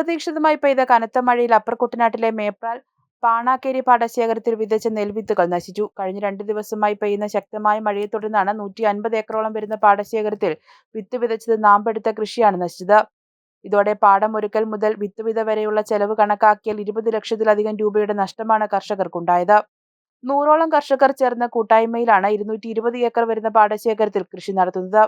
അപ്രതീക്ഷിതമായി പെയ്ത കനത്ത മഴയിൽ അപ്പർ കുട്ടനാട്ടിലെ മേപ്രാൽ പാണാക്കേരി പാടശേഖരത്തിൽ വിതച്ച നെൽവിത്തുകൾ നശിച്ചു. കഴിഞ്ഞ രണ്ട് ദിവസമായി പെയ്യുന്ന ശക്തമായ മഴയെ തുടർന്നാണ് നൂറ്റി അൻപത് ഏക്കറോളം വരുന്ന പാടശേഖരത്തിൽ വിത്ത് വിതച്ചത് നാമ്പെടുത്ത കൃഷിയാണ് നശിച്ചത്. ഇതോടെ പാടം ഒരുക്കൽ മുതൽ വിത്ത് വിത വരെയുള്ള ചെലവ് കണക്കാക്കിയാൽ ഇരുപത് ലക്ഷത്തിലധികം രൂപയുടെ നഷ്ടമാണ് കർഷകർക്കുണ്ടായത്. നൂറോളം കർഷകർ ചേർന്ന കൂട്ടായ്മയിലാണ് ഇരുന്നൂറ്റി ഇരുപത് ഏക്കർ വരുന്ന പാടശേഖരത്തിൽ കൃഷി നടത്തുന്നത്.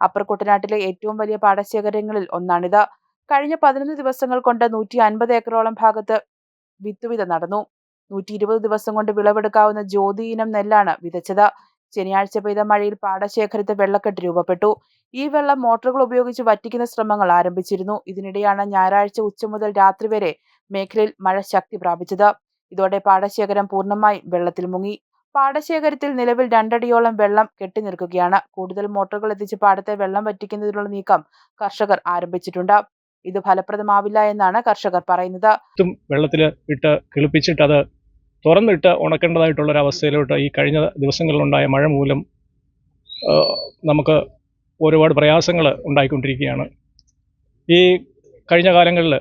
അപ്പർ കുട്ടനാട്ടിലെ ഏറ്റവും വലിയ പാടശേഖരങ്ങളിൽ ഒന്നാണിത്. കഴിഞ്ഞ പതിനൊന്ന് ദിവസങ്ങൾ കൊണ്ട് നൂറ്റി അൻപത് ഏക്കറോളം ഭാഗത്ത് വിത്തുവിത നടന്നു. നൂറ്റി ഇരുപത് ദിവസം കൊണ്ട് വിളവെടുക്കാവുന്ന ജ്യോതി ഇനം നെല്ലാണ് വിതച്ചത്. ശനിയാഴ്ച പെയ്ത മഴയിൽ പാടശേഖരത്തെ വെള്ളക്കെട്ട് രൂപപ്പെട്ടു. ഈ വെള്ളം മോട്ടോറുകൾ ഉപയോഗിച്ച് വറ്റിക്കുന്ന ശ്രമങ്ങൾ ആരംഭിച്ചിരുന്നു. ഇതിനിടെയാണ് ഞായറാഴ്ച ഉച്ച മുതൽ രാത്രി വരെ മേഖലയിൽ മഴ ശക്തി പ്രാപിച്ചത്. ഇതോടെ പാടശേഖരം പൂർണമായും വെള്ളത്തിൽ മുങ്ങി. പാടശേഖരത്തിൽ നിലവിൽ രണ്ടടിയോളം വെള്ളം കെട്ടി നിൽക്കുകയാണ്. കൂടുതൽ മോട്ടോറുകൾ എത്തിച്ച് പാടത്തെ വെള്ളം വറ്റിക്കുന്നതിനുള്ള നീക്കം കർഷകർ ആരംഭിച്ചിട്ടുണ്ട്. ഇത് ഫലപ്രദമാവില്ല എന്നാണ് കർഷകർ പറയുന്നത്. വെള്ളത്തിൽ ഇട്ട് കിളിപ്പിച്ചിട്ട് അത് തുറന്നിട്ട് ഉണക്കേണ്ടതായിട്ടുള്ള ഒരു അവസ്ഥയിലോട്ട് ഈ കഴിഞ്ഞ ദിവസങ്ങളിലുണ്ടായ മഴ മൂലം നമുക്ക് ഒരുപാട് പ്രയാസങ്ങൾ ഉണ്ടായിക്കൊണ്ടിരിക്കുകയാണ്. ഈ കഴിഞ്ഞ കാലങ്ങളിൽ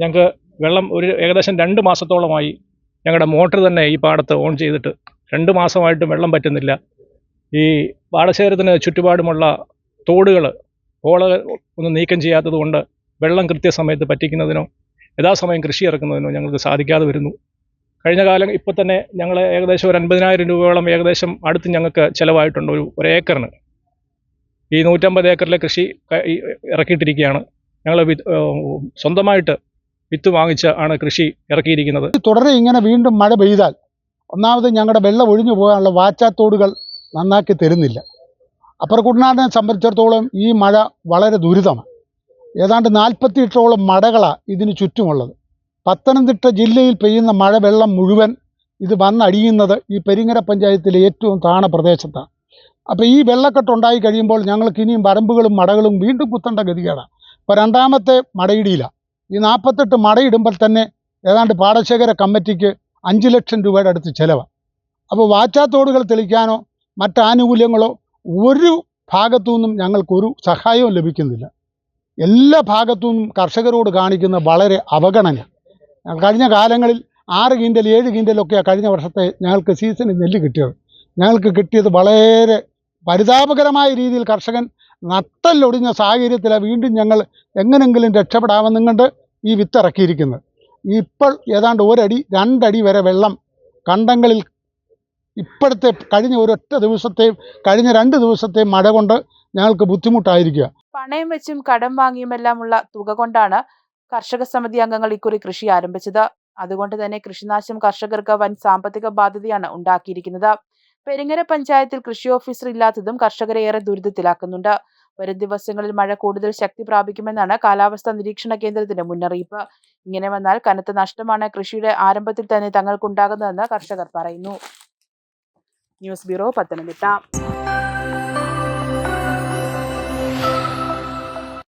ഞങ്ങൾക്ക് വെള്ളം ഒരു ഏകദേശം രണ്ട് മാസത്തോളമായി ഞങ്ങളുടെ മോട്ടർ തന്നെ ഈ പാടത്ത് ഓൺ ചെയ്തിട്ട് രണ്ട് മാസമായിട്ടും വെള്ളം പറ്റുന്നില്ല. ഈ പാടശേഖരത്തിന് ചുറ്റുപാടുമുള്ള തോടുകൾ ഓള ഒന്നും നീക്കം ചെയ്യാത്തത് കൊണ്ട് വെള്ളം കൃത്യസമയത്ത് പറ്റിക്കുന്നതിനോ യഥാസമയം കൃഷി ഇറക്കുന്നതിനോ ഞങ്ങൾക്ക് സാധിക്കാതെ വരുന്നു. കഴിഞ്ഞ കാലം ഇപ്പോൾ തന്നെ ഞങ്ങൾ ഏകദേശം ഒരു അൻപതിനായിരം രൂപയോളം ഏകദേശം അടുത്ത് ഞങ്ങൾക്ക് ചിലവായിട്ടുണ്ട് ഒരു ഒരു ഏക്കറിന് ഈ നൂറ്റമ്പത് ഏക്കറിലെ കൃഷി ഇറക്കിയിട്ടിരിക്കുകയാണ്. ഞങ്ങൾ സ്വന്തമായിട്ട് വിത്ത് വാങ്ങിച്ച് ആണ് കൃഷി ഇറക്കിയിരിക്കുന്നത്. തുടരെ ഇങ്ങനെ വീണ്ടും മഴ പെയ്താൽ ഒന്നാമത് ഞങ്ങളുടെ വെള്ളം ഒഴിഞ്ഞു പോകാനുള്ള വാച്ചാത്തോടുകൾ നന്നാക്കി തരുന്നില്ല. അപ്പർ കുട്ടനാടിനെ സംബന്ധിച്ചിടത്തോളം ഈ മഴ വളരെ ദുരിതമാണ്. ഏതാണ്ട് നാൽപ്പത്തി എട്ടോളം മടകളാണ് ഇതിന് ചുറ്റുമുള്ളത്. പത്തനംതിട്ട ജില്ലയിൽ പെയ്യുന്ന മഴ വെള്ളം മുഴുവൻ ഇത് വന്നടിയുന്നത് ഈ പെരിങ്ങര പഞ്ചായത്തിലെ ഏറ്റവും താണ പ്രദേശത്താണ് അപ്പോൾ ഈ വെള്ളക്കെട്ടുണ്ടായി കഴിയുമ്പോൾ ഞങ്ങൾക്ക് ഇനിയും വരമ്പുകളും മടകളും വീണ്ടും കുത്തേണ്ട ഗതികേടാണ് ഇപ്പോൾ രണ്ടാമത്തെ മടയിടിയിലാണ് ഈ നാൽപ്പത്തെട്ട് മടയിടുമ്പോൾ തന്നെ ഏതാണ്ട് പാടശേഖര കമ്മിറ്റിക്ക് അഞ്ച് ലക്ഷം രൂപയുടെ അടുത്ത് ചിലവാണ് അപ്പോൾ വാച്ചാത്തോടുകൾ തെളിക്കാനോ മറ്റാനുകൂല്യങ്ങളോ ഒരു ഭാഗത്തു നിന്നും ഞങ്ങൾക്കൊരു സഹായവും ലഭിക്കുന്നില്ല. എല്ലാ ഭാഗത്തും കർഷകരോട് കാണിക്കുന്ന വളരെ അവഗണന. കഴിഞ്ഞ കാലങ്ങളിൽ ആറ് കിൻഡൽ ഏഴ് കിൻഡലൊക്കെയാണ് കഴിഞ്ഞ വർഷത്തെ ഞങ്ങൾക്ക് സീസണിൽ നെല്ല് കിട്ടിയത്. ഞങ്ങൾക്ക് കിട്ടിയത് വളരെ പരിതാപകരമായ രീതിയിൽ കർഷകൻ നട്ടല്ലൊടിഞ്ഞ സാഹചര്യത്തിലാണ് വീണ്ടും ഞങ്ങൾ എങ്ങനെങ്കിലും രക്ഷപ്പെടാമെന്നും കണ്ട് ഈ വിത്ത് ഇറക്കിയിരിക്കുന്നത് ഇപ്പോൾ ഏതാണ്ട് ഒരടി രണ്ടടി വരെ വെള്ളം കണ്ടങ്ങളിൽ ഇപ്പോഴത്തെ കഴിഞ്ഞ ഒരൊറ്റ ദിവസത്തെയും കഴിഞ്ഞ രണ്ട് ദിവസത്തെയും മഴ കൊണ്ട് ഞങ്ങൾക്ക് ബുദ്ധിമുട്ടായിരിക്കുക. പണയം വെച്ചും കടം വാങ്ങിയുമെല്ലാമുള്ള തുക കൊണ്ടാണ് കർഷക സമിതി അംഗങ്ങൾ ഇക്കുറി കൃഷി ആരംഭിച്ചത്. അതുകൊണ്ട് തന്നെ കൃഷിനാശം കർഷകർക്ക് വൻ സാമ്പത്തിക ബാധ്യതയാണ് ഉണ്ടാക്കിയിരിക്കുന്നത്. പെരിങ്ങര പഞ്ചായത്തിൽ കൃഷി ഓഫീസർ ഇല്ലാത്തതും കർഷകരെ ഏറെ ദുരിതത്തിലാക്കുന്നുണ്ട്. വരും ദിവസങ്ങളിൽ മഴ കൂടുതൽ ശക്തി പ്രാപിക്കുമെന്നാണ് കാലാവസ്ഥാ നിരീക്ഷണ കേന്ദ്രത്തിന്റെ മുന്നറിയിപ്പ്. ഇങ്ങനെ വന്നാൽ കനത്ത നഷ്ടമാണ് കൃഷിയുടെ ആരംഭത്തിൽ തന്നെ തങ്ങൾക്കുണ്ടാകുന്നതെന്ന് കർഷകർ പറയുന്നു. News bureau Pathanamthitta.